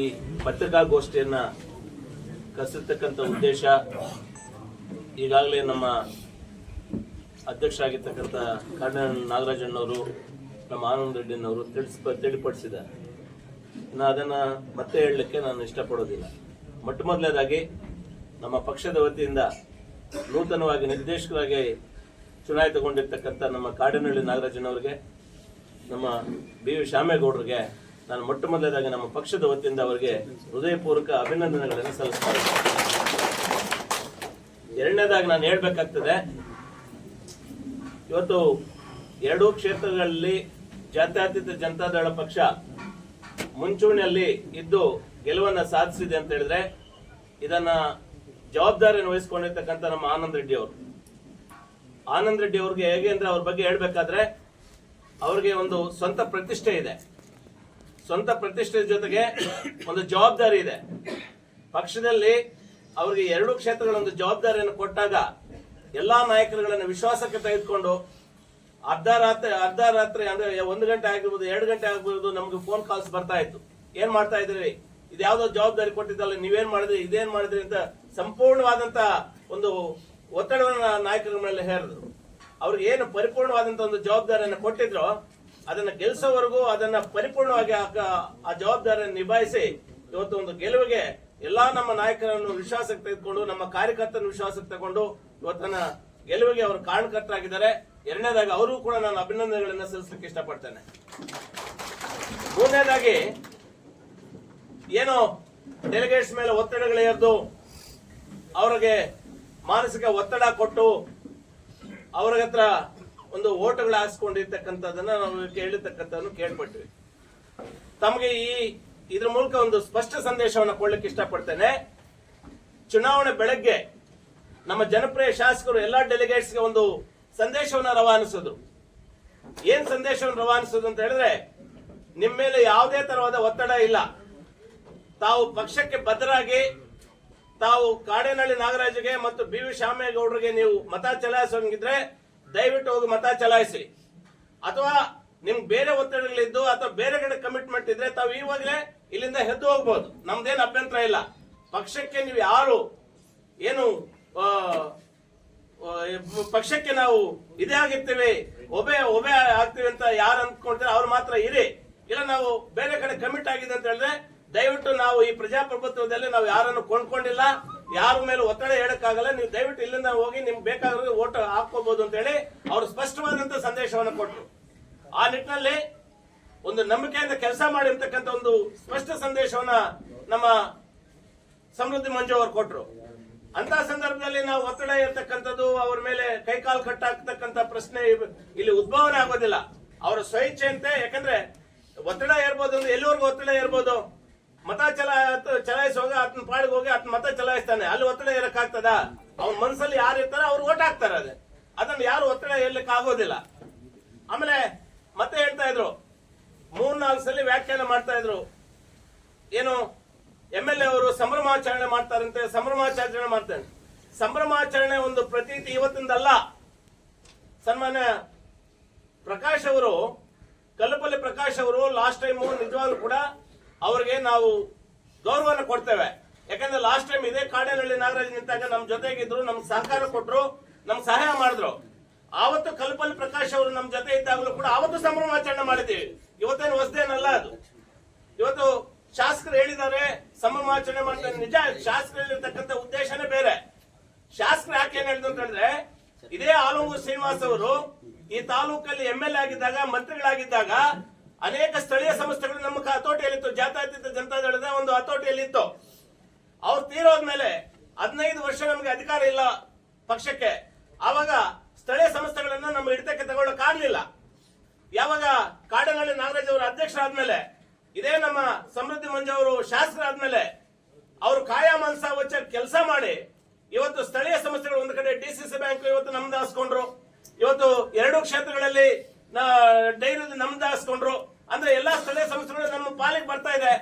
ಈ ಪತ್ರಿಕಾಗೋಷ್ಠಿಯನ್ನ ಕರೆಸಿರ್ತಕ್ಕಂಥ ಉದ್ದೇಶ ಈಗಾಗಲೇ ನಮ್ಮ ಅಧ್ಯಕ್ಷರಾಗಿರ್ತಕ್ಕಂಥ ಕರ್ಣನ್ ನಾಗರಾಜಣ್ಣವರು ನಮ್ಮ ಆನಂದ್ ರೆಡ್ಡಿನವರು ತಿಳಿಸ್, ತಿಳಿಪಡಿಸಿದ್ದಾರೆ. ನಾನು ಅದನ್ನು ಮತ್ತೆ ಹೇಳಲಿಕ್ಕೆ ನಾನು ಇಷ್ಟಪಡೋದಿಲ್ಲ. ಮೊಟ್ಟ ಮೊದಲನೇದಾಗಿ ನಮ್ಮ ಪಕ್ಷದ ವತಿಯಿಂದ ನೂತನವಾಗಿ ನಿರ್ದೇಶಕರಾಗಿ ಚುನಾಯಿತಗೊಂಡಿರ್ತಕ್ಕಂಥ ನಮ್ಮ ಕಾಡಿನಹಳ್ಳಿ ನಾಗರಾಜನವ್ರಿಗೆ ನಮ್ಮ ಬಿ ವಿ ಶ್ಯಾಮೇಗೌಡರಿಗೆ ನಾನು ಮೊಟ್ಟ ಮೊದಲನೇದಾಗಿ ನಮ್ಮ ಪಕ್ಷದ ವತಿಯಿಂದ ಅವರಿಗೆ ಹೃದಯಪೂರ್ವಕ ಅಭಿನಂದನೆಗಳನ್ನು ಸಲ್ಲಿಸ್ತಾರೆ ಎರಡನೇದಾಗಿ ನಾನು ಹೇಳ್ಬೇಕಾಗ್ತದೆ, ಇವತ್ತು ಎರಡೂ ಕ್ಷೇತ್ರಗಳಲ್ಲಿ ಜಾತ್ಯತೀತ ಜನತಾದಳ ಪಕ್ಷ ಮುಂಚೂಣಿಯಲ್ಲಿ ಇದ್ದು ಗೆಲುವನ್ನ ಸಾಧಿಸಿದೆ ಅಂತ ಹೇಳಿದ್ರೆ ಇದನ್ನ ಜವಾಬ್ದಾರಿಯನ್ನು ವಹಿಸಿಕೊಂಡಿರ್ತಕ್ಕಂಥ ನಮ್ಮ ಆನಂದ್ ರೆಡ್ಡಿ ಅವರು. ಆನಂದ್ ರೆಡ್ಡಿ ಅವ್ರಿಗೆ ಹೇಗೆ ಅಂದ್ರೆ ಅವ್ರ ಬಗ್ಗೆ ಹೇಳ್ಬೇಕಾದ್ರೆ, ಅವ್ರಿಗೆ ಒಂದು ಸ್ವಂತ ಪ್ರತಿಷ್ಠೆ ಇದೆ. ಸ್ವಂತ ಪ್ರತಿಷ್ಠೆ ಜೊತೆಗೆ ಒಂದು ಜವಾಬ್ದಾರಿ ಇದೆ. ಪಕ್ಷದಲ್ಲಿ ಅವರಿಗೆ ಎರಡು ಕ್ಷೇತ್ರಗಳ ಒಂದು ಜವಾಬ್ದಾರಿಯನ್ನು ಕೊಟ್ಟಾಗ ಎಲ್ಲಾ ನಾಯಕರುಗಳನ್ನು ವಿಶ್ವಾಸಕ್ಕೆ ತೆಗೆದುಕೊಂಡು ಅರ್ಧ ರಾತ್ರಿ ಅರ್ಧ ರಾತ್ರಿ ಅಂದ್ರೆ ಒಂದು ಗಂಟೆ ಆಗಿರ್ಬೋದು, ಎರಡು ಗಂಟೆ ಆಗಿರ್ಬೋದು ನಮ್ಗೆ ಫೋನ್ ಕಾಲ್ಸ್ ಬರ್ತಾ ಇತ್ತು. ಏನ್ ಮಾಡ್ತಾ ಇದ್ರಿ ಇದು ಯಾವ್ದೋ ಜವಾಬ್ದಾರಿ ಕೊಟ್ಟಿದ್ದಲ್ಲ, ನೀವೇನ್ ಮಾಡಿದ್ರಿ, ಇದೇನ್ ಮಾಡಿದ್ರಿ ಅಂತ ಸಂಪೂರ್ಣವಾದಂತ ಒಂದು ಒತ್ತಡವನ್ನು ನಾಯಕರ ಮೇಲೆ ಹೇರಿದ್ರು. ಅವ್ರಿಗೆ ಏನು ಪರಿಪೂರ್ಣವಾದಂತ ಒಂದು ಜವಾಬ್ದಾರಿಯನ್ನು ಕೊಟ್ಟಿದ್ರು ಅದನ್ನ ಗೆಲ್ಸೋವರೆಗೂ ಅದನ್ನ ಪರಿಪೂರ್ಣವಾಗಿ ಆ- ಜವಾಬ್ದಾರಿಯನ್ನು ನಿಭಾಯಿಸಿ ಇವತ್ತು ಒಂದು ಗೆಲುವಿಗೆ ಎಲ್ಲಾ ನಮ್ಮ ನಾಯಕರನ್ನು ವಿಶ್ವಾಸಕ್ಕೆ ತೆಗೆದುಕೊಂಡು, ನಮ್ಮ ಕಾರ್ಯಕರ್ತರನ್ನು ವಿಶ್ವಾಸಕ್ಕೆ ತಗೊಂಡು ಇವತ್ತನ್ನ ಗೆಲುವಿಗೆ ಅವರು ಕಾರಣಕರ್ತರಾಗಿದ್ದಾರೆ. ಎರಡನೇದಾಗಿ ಅವರು ಕೂಡ ನಾನು ಅಭಿನಂದನೆಗಳನ್ನ ಸಲ್ಲಿಸಲಿಕ್ಕೆ ಇಷ್ಟಪಡ್ತೇನೆ. ಮೂರನೇದಾಗಿ ಏನು ಡೆಲಿಗೇಟ್ಸ್ ಮೇಲೆ ಒತ್ತಡಗಳು ಎರೆದು ಅವರಿಗೆ ಮಾನಸಿಕ ಒತ್ತಡ ಕೊಟ್ಟು ಅವ್ರ ಒಂದು ಓಟುಗಳು ಹಾಸ್ಕೊಂಡಿರ್ತಕ್ಕಂಥದ್ದನ್ನ ನಾವು ಕೇಳಿರ್ತಕ್ಕಂಥದ್ದನ್ನು ಕೇಳ್ಪಟ್ವಿ. ತಮಗೆ ಈ ಇದ್ರ ಮೂಲಕ ಒಂದು ಸ್ಪಷ್ಟ ಸಂದೇಶವನ್ನು ಕೊಡ್ಲಿಕ್ಕೆ ಇಷ್ಟಪಡ್ತೇನೆ. ಚುನಾವಣೆ ಬೆಳಗ್ಗೆ ನಮ್ಮ ಜನಪ್ರಿಯ ಶಾಸಕರು ಎಲ್ಲಾ ಡೆಲಿಗೇಟ್ಸ್ಗೆ ಒಂದು ಸಂದೇಶವನ್ನು ರವಾನಿಸೋದು ಏನ್ ಸಂದೇಶವನ್ನು ರವಾನಿಸೋದು ಅಂತ ಹೇಳಿದ್ರೆ ನಿಮ್ಮ ಮೇಲೆ ಯಾವುದೇ ತರವಾದ ಒತ್ತಡ ಇಲ್ಲ. ತಾವು ಪಕ್ಷಕ್ಕೆ ಬದ್ಧರಾಗಿ ತಾವು ಕಾಡೇನಹಳ್ಳಿ ನಾಗರಾಜ್ಗೆ ಮತ್ತು ಬಿ ವಿ ಶ್ಯಾಮೇಗೌಡರಿಗೆ ನೀವು ಮತ ಚಲಾಯಿಸೋಂಗಿದ್ರೆ ದಯವಿಟ್ಟು ಹೋಗಿ ಮತ ಚಲಾಯಿಸಿ. ಅಥವಾ ನಿಮ್ಗೆ ಬೇರೆ ಒತ್ತಡಗಳಿದ್ದು ಅಥವಾ ಬೇರೆ ಕಡೆ ಕಮಿಟ್ಮೆಂಟ್ ಇದ್ರೆ ತಾವು ಇವಾಗಲೇ ಇಲ್ಲಿಂದ ಹೆದ್ದು ಹೋಗ್ಬೋದು. ನಮ್ದೇನು ಅಭ್ಯಂತರ ಇಲ್ಲ. ಪಕ್ಷಕ್ಕೆ ನೀವು ಯಾರು ಏನು ಪಕ್ಷಕ್ಕೆ ನಾವು ಇದೇ ಆಗಿರ್ತೀವಿ, ಒಬೆ ಒಬೆ ಆಗ್ತೀವಿ ಅಂತ ಯಾರು ಅಂದ್ಕೊಳ್ತಾರೆ ಅವ್ರು ಮಾತ್ರ ಇರಿ. ಇಲ್ಲ, ನಾವು ಬೇರೆ ಕಡೆ ಕಮಿಟ್ ಆಗಿದೆ ಅಂತ ಹೇಳಿದ್ರೆ ದಯವಿಟ್ಟು ನಾವು ಈ ಪ್ರಜಾಪ್ರಭುತ್ವದಲ್ಲಿ ನಾವು ಯಾರನ್ನು ಕೊಂಡ್ಕೊಂಡಿಲ್ಲ. ಯಾರ ಮೇಲೆ ಒತ್ತಡ ಹೇಳಕ್ಕಾಗಲ್ಲ, ನೀವು ದಯವಿಟ್ಟು ಇಲ್ಲಿಂದ ಹೋಗಿ ನಿಮ್ಗೆ ಬೇಕಾದ್ರೆ ಓಟ್ ಹಾಕೋಬಹುದು ಅಂತ ಹೇಳಿ ಅವರು ಸ್ಪಷ್ಟವಾದಂತ ಸಂದೇಶವನ್ನು ಕೊಟ್ಟರು ಆ ನಿಟ್ಟಿನಲ್ಲಿ ಒಂದು ನಂಬಿಕೆಯಿಂದ ಕೆಲಸ ಮಾಡಿರ್ತಕ್ಕಂಥ ಒಂದು ಸ್ಪಷ್ಟ ಸಂದೇಶವನ್ನ ನಮ್ಮ ಸಮೃದ್ಧಿ ಮಂಜು ಅವರು ಕೊಟ್ಟರು ಅಂತ ಸಂದರ್ಭದಲ್ಲಿ ನಾವು ಒತ್ತಡ ಇರ್ತಕ್ಕಂಥದ್ದು ಅವ್ರ ಮೇಲೆ ಕೈಕಾಲು ಕಟ್ಟಾಕ್ತಕ್ಕಂತ ಪ್ರಶ್ನೆ ಇಲ್ಲಿ ಉದ್ಭವನೆ ಆಗೋದಿಲ್ಲ. ಅವರ ಸ್ವಇಚ್ಛೆಯಂತೆ ಯಾಕಂದ್ರೆ ಒತ್ತಡ ಇರ್ಬೋದು ಅಂದ್ರೆ ಎಲ್ಲಿವರೆಗೂ ಒತ್ತಡ ಇರ್ಬೋದು ಮತ ಚಲ ಚಲಾಯಿಸುವಾಗ ಆತನ ಪಾಡಿಗೆ ಹೋಗಿ ಆತನ ಮತ ಚಲಾಯಿಸ್ತಾನೆ. ಅಲ್ಲಿ ಒತ್ತಡ ಹೇಳಕ್ಕಾಗ್ತದ ಅವ್ನ ಮನಸ್ಸಲ್ಲಿ ಯಾರು ಇರ್ತಾರ ಅವ್ರು ಓಟ್ ಹಾಕ್ತಾರೆ ಅದೇ. ಅದನ್ನ ಯಾರು ಒತ್ತಡ ಇರ್ಲಿಕ್ಕೆ ಆಗೋದಿಲ್ಲ. ಆಮೇಲೆ ಮತ್ತೆ ಹೇಳ್ತಾ ಇದ್ರು. ಮೂರ್ನಾಲ್ಕು ಸಲ ವ್ಯಾಖ್ಯಾನ ಮಾಡ್ತಾ ಇದ್ರು. ಏನು ಎಂ ಎಲ್ ಎ ಅವರು ಸಂಭ್ರಮಾಚರಣೆ ಮಾಡ್ತಾರಂತೆ, ಸಂಭ್ರಮಾಚರಣೆ ಮಾಡ್ತಾರೆ ಸಂಭ್ರಮಾಚರಣೆ ಒಂದು ಪ್ರತೀತಿ ಇವತ್ತಿಂದಲ್ಲ. ಸನ್ಮಾನ್ಯ ಪ್ರಕಾಶ್ ಅವರು, ಕಲ್ಲಪಲ್ಲಿ ಪ್ರಕಾಶ್ ಅವರು, ಲಾಸ್ಟ್ ಟೈಮು ನಿಜವಾಗ್ಲೂ ಕೂಡ ಅವ್ರಿಗೆ ನಾವು ಗೌರವನ ಕೊಡ್ತೇವೆ. ಯಾಕಂದ್ರೆ ಲಾಸ್ಟ್ ಟೈಮ್ ಇದೇ ಕಾಡೇನಹಳ್ಳಿ ನಾಗರಾಜ್ ನಿಂತಾಗ ನಮ್ ಜೊತೆಗಿದ್ರು, ನಮ್ಗೆ ಸಹಕಾರ ಕೊಟ್ರು, ನಮ್ಗೆ ಸಹಾಯ ಮಾಡಿದ್ರು. ಆವತ್ತು ಕಲ್ಪಲ್ ಪ್ರಕಾಶ್ ಅವರು ನಮ್ ಜೊತೆ ಇದ್ದಾಗಲೂ ಕೂಡ ಆವತ್ತು ಸಂಭ್ರಮಾಚರಣೆ ಮಾಡಿದ್ದೀವಿ. ಇವತ್ತೇನು ಹೊಸದೇನಲ್ಲ ಅದು. ಇವತ್ತು ಶಾಸಕರು ಹೇಳಿದ್ದಾರೆ ಸಂಭ್ರಮಾಚರಣೆ ಮಾಡ್ತಾರೆ. ನಿಜ, ಶಾಸಕರು ಹೇಳಿರ್ತಕ್ಕಂಥ ಉದ್ದೇಶನೇ ಬೇರೆ. ಶಾಸಕರು ಯಾಕೆ ಏನ್ ಹೇಳಿದ್ರು ಅಂತಂದ್ರೆ ಇದೇ ಆಲೂರು ಶ್ರೀನಿವಾಸ್ ಅವರು ಈ ತಾಲೂಕಲ್ಲಿ ಎಂ ಎಲ್ ಎ ಆಗಿದ್ದಾಗ, ಮಂತ್ರಿಗಳಾಗಿದ್ದಾಗ ಅನೇಕ ಸ್ಥಳೀಯ ಸಂಸ್ಥೆಗಳು ನಮ್ಮ ಹತೋಟಿಯಲ್ಲಿತ್ತು ಜಾತ್ಯತೀತ ಜನತಾದಳದ ಒಂದು ಹತೋಟಿಯಲ್ಲಿತ್ತು ಅವ್ರು ತೀರೋದ್ಮೇಲೆ ಹದಿನೈದು ವರ್ಷ ನಮಗೆ ಅಧಿಕಾರ ಇಲ್ಲ ಪಕ್ಷಕ್ಕೆ. ಆವಾಗ ಸ್ಥಳೀಯ ಸಂಸ್ಥೆಗಳನ್ನ ನಮ್ಮ ಹಿಡಿತಕ್ಕೆ ತಗೊಳ್ಳಕ್ ಆಗ್ಲಿಲ್ಲ. ಯಾವಾಗ ಕಾಡನಹಳ್ಳಿ ನಾಗರಾಜ್ ಅವರು ಅಧ್ಯಕ್ಷರಾದ್ಮೇಲೆ, ಇದೇ ನಮ್ಮ ಸಮೃದ್ಧಿ ಮಂಜು ಅವರು ಶಾಸಕರಾದ್ಮೇಲೆ ಅವರು ಕಾಯಾ ಮನ್ಸ ವಚ್ಚ ಕೆಲಸ ಮಾಡಿ ಇವತ್ತು ಸ್ಥಳೀಯ ಸಂಸ್ಥೆಗಳು ಒಂದು ಕಡೆ ಡಿ ಸಿ ಸಿ ಬ್ಯಾಂಕ್ ಇವತ್ತು ನಮ್ದು ಹಾಸ್ಕೊಂಡ್ರು. ಇವತ್ತು ಎರಡು ಕ್ಷೇತ್ರಗಳಲ್ಲಿ ಡೈರಿ ನಮ್ದು ಹಾಸ್ಕೊಂಡ್ರು ಅಂದ್ರೆ ಎಲ್ಲಾ ಸ್ಥಳೀಯ ಸಂಸ್ಥೆಗಳು ನಮ್ಮ ಪಾಲಿಗೆ ಬರ್ತಾ ಇದೆ.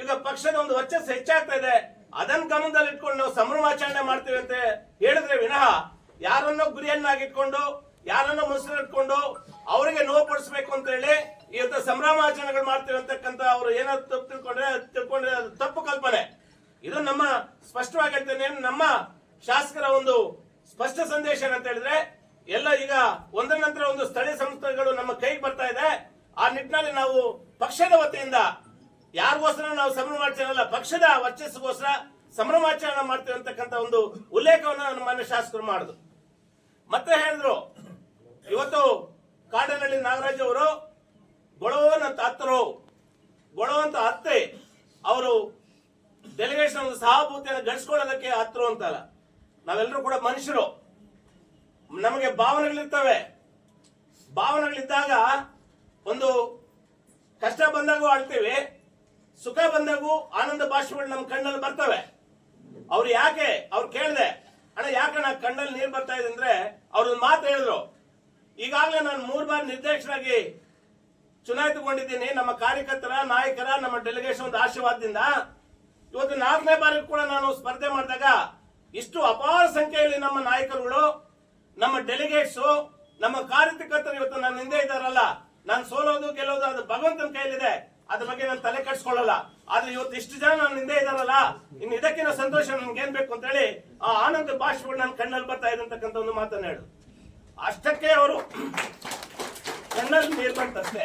ಈಗ ಪಕ್ಷದ ಒಂದು ವರ್ಚಸ್ಸು ಹೆಚ್ಚಾಗ್ತಾ ಇದೆ. ಅದನ್ನ ಗಮನದಲ್ಲಿ ಇಟ್ಕೊಂಡು ನಾವು ಸಂಭ್ರಮಾಚರಣೆ ಮಾಡ್ತೀವಿ ಅಂತ ಹೇಳಿದ್ರೆ ವಿನಃ ಯಾರನ್ನೋ ಗುರಿಯನ್ನಾಗಿಟ್ಕೊಂಡು, ಯಾರನ್ನೋ ಇಟ್ಕೊಂಡು ಅವರಿಗೆ ನೋವು ಪಡಿಸ್ಬೇಕು ಅಂತ ಹೇಳಿ ಇವತ್ತು ಸಂಭ್ರಮಾಚರಣೆಗಳು ಮಾಡ್ತೀವಿ ಅಂತಕ್ಕಂತ ಅವರು ಏನಾದ್ರು ತಪ್ಪು ತಿಳ್ಕೊಂಡ್ರೆ ತಿಳ್ಕೊಂಡ್ರೆ ಅದು ತಪ್ಪು ಕಲ್ಪನೆ. ಇದು ನಮ್ಮ ಸ್ಪಷ್ಟವಾಗಿ ಹೇಳ್ತೇನೆ, ನಮ್ಮ ಶಾಸಕರ ಒಂದು ಸ್ಪಷ್ಟ ಸಂದೇಶ ಏನಂತ ಹೇಳಿದ್ರೆ ಎಲ್ಲ ಈಗ ಒಂದರ ನಂತರ ಒಂದು ಸ್ಥಳೀಯ ಸಂಸ್ಥೆಗಳು ನಮ್ಮ ಕೈಗೆ ಬರ್ತಾ ಇದೆ. ಆ ನಿಟ್ಟಿನಲ್ಲಿ ನಾವು ಪಕ್ಷದ ವತಿಯಿಂದ ಯಾರಿಗೋಸ್ಕರ ನಾವು ಸಂಭ್ರಮಾಚರಣೆ ಪಕ್ಷದ ವರ್ಚಸ್ಸಿಗೋಸ್ಕರ ಸಂಭ್ರಮಾಚರಣೆ ಮಾಡ್ತೀವಿ ಒಂದು ಉಲ್ಲೇಖವನ್ನು ನಮ್ಮ ಶಾಸಕರು ಮಾಡುದು ಮತ್ತೆ ಹೇಳಿದ್ರು, ಇವತ್ತು ಕಾಡನಹಳ್ಳಿ ನಾಗರಾಜ್ ಅವರು ಗೊಳವನಂತ ಹತ್ತರು. ಗೊಳವಂತ ಅತ್ತೆ ಅವರು ಡೆಲಿಗೇಷನ್ ಒಂದು ಸಹಾಭೂತಿಯನ್ನು ಗಳಿಸ್ಕೊಳ್ಳೋದಕ್ಕೆ ಹತ್ತರು ಅಂತಲ್ಲ. ನಾವೆಲ್ಲರೂ ಕೂಡ ಮನುಷ್ಯರು. ನಮಗೆ ಭಾವನೆಗಳಿರ್ತವೆ. ಭಾವನೆಗಳಿದ್ದಾಗ ಒಂದು ಕಷ್ಟ ಬಂದಾಗೂ ಆಳ್ತೀವಿ, ಸುಖ ಬಂದಾಗೂ ಆನಂದ ಭಾಷೆಗಳು ನಮ್ಮ ಕಣ್ಣಲ್ಲಿ ಬರ್ತವೆ. ಅವ್ರು ಯಾಕೆ, ಅವ್ರು ಕೇಳಿದೆ, ಅಣ್ಣ ಯಾಕಣ್ಣ ಕಣ್ಣಲ್ಲಿ ನೀರು ಬರ್ತಾ ಇದೆ? ಅಂದ್ರೆ ಅವ್ರೊಂದು ಮಾತು ಹೇಳಿದ್ರು. ಈಗಾಗಲೇ ನಾನು ಮೂರ್ ಬಾರಿ ನಿರ್ದೇಶನಾಗಿ ಚುನಾಯಿತಗೊಂಡಿದ್ದೀನಿ. ನಮ್ಮ ಕಾರ್ಯಕರ್ತರ, ನಾಯಕರ, ನಮ್ಮ ಡೆಲಿಗೇಷನ್ ಒಂದು ಆಶೀರ್ವಾದದಿಂದ. ಇವತ್ತು ನಾಲ್ಕನೇ ಬಾರಿ ಕೂಡ ನಾನು ಸ್ಪರ್ಧೆ ಮಾಡಿದಾಗ ಇಷ್ಟು ಅಪಾರ ಸಂಖ್ಯೆಯಲ್ಲಿ ನಮ್ಮ ನಾಯಕರುಗಳು ನಮ್ಮ ಡೆಲಿಗೇಟ್ಸ್ ನಮ್ಮ ಕಾರ್ಯಕರ್ತರು ಇವತ್ತು ನನ್ನ ಹಿಂದೆ ಇದ್ದಾರಲ್ಲ, ನಾನು ಸೋಲೋದು ಗೆಲ್ಲೋದು ಅದು ಭಗವಂತನ ಕೈಲಿದೆ ಅದ್ರ ಬಗ್ಗೆ ನಾನು ತಲೆ ಕಟ್ಸ್ಕೊಳ್ಳಲ್ಲ ಆದ್ರೆ ಇವತ್ತು ಇಷ್ಟು ಜನ ನನ್ನ ಹಿಂದೆ ಇದಾರಲ್ಲ ಇನ್ನು ಇದಕ್ಕಿಂತ ಸಂತೋಷ ನನ್ಗೆ ಏನ್ ಬೇಕು ಅಂತ ಹೇಳಿ ಆ ಆನಂದ ಭಾಷೆಗಳು ನನ್ನ ಕಣ್ಣಲ್ಲಿ ಬರ್ತಾ ಇದೆ ಒಂದು ಮಾತನ್ನ ಹೇಳು. ಅಷ್ಟಕ್ಕೆ ಅವರು ಕಣ್ಣಲ್ಲಿ ನೀರು ಬಂತಷ್ಟೇ.